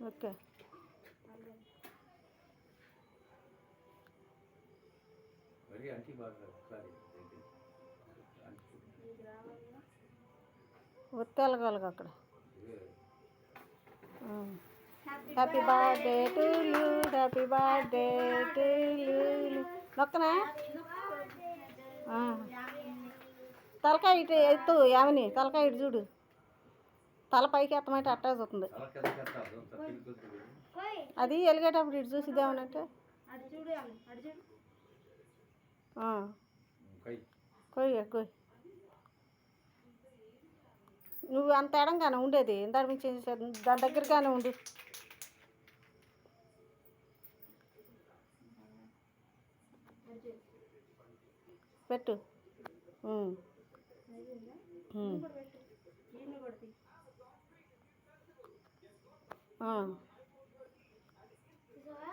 Okay. మరి అంటి బాగా ఒకసారి అంటి ఒత్తెలగలగా అక్కడ. Happy birthday to you happy birthday to you నొక్కనా. తలకాయ ఇటు ఎత్తు యామిని తలకాయ ఇటు చూడు. తల పైకి ఎత్తమంటే అట్టా చూస్తుంది తిరుగుతుంది అది వెలిగేటప్పుడు ఇటు చూసిద్దామనంటే కొయ్య కొయ్య నువ్వు అంత ఎడంగానే ఉండేది. ఇందాక నుంచి దాని దగ్గరగానే ఉండు. పెట్టు.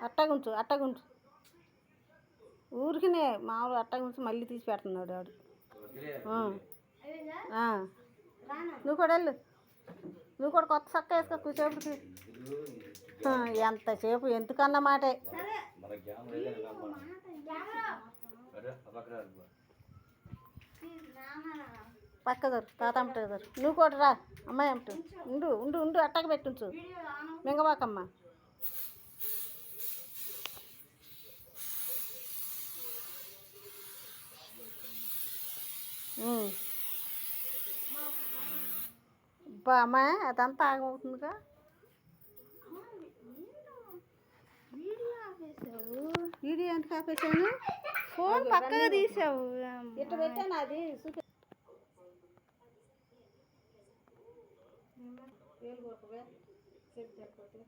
అట్టగుంచు అట్టగుంచు. ఊరికినే మామూలు అట్టగుంచు మళ్ళీ తీసి పెడుతున్నాడు ఆడు నువ్వు కూడా వెళ్ళు. నువ్వు కూడా కొత్త చక్క వేసుకో కూసేపటికి ఎంతసేపు ఎందుకన్న మాటే పక్క దొరు తాత అమ్మట దొరు నువ్వు కూడా రా అమ్మాయి అమ్మట ఉండు ఉండు ఉండు అట్టకి పెట్టించు. బా అమ్మాయి అదంతా ఆగమవుతుందిగా. వీడియో ఎందుకు ఆపేసాను ఫోన్ పక్కగా తీసావు. ఇట్లా పెట్టాను అది వేలు కొట్టువే చెప్పు చెప్పే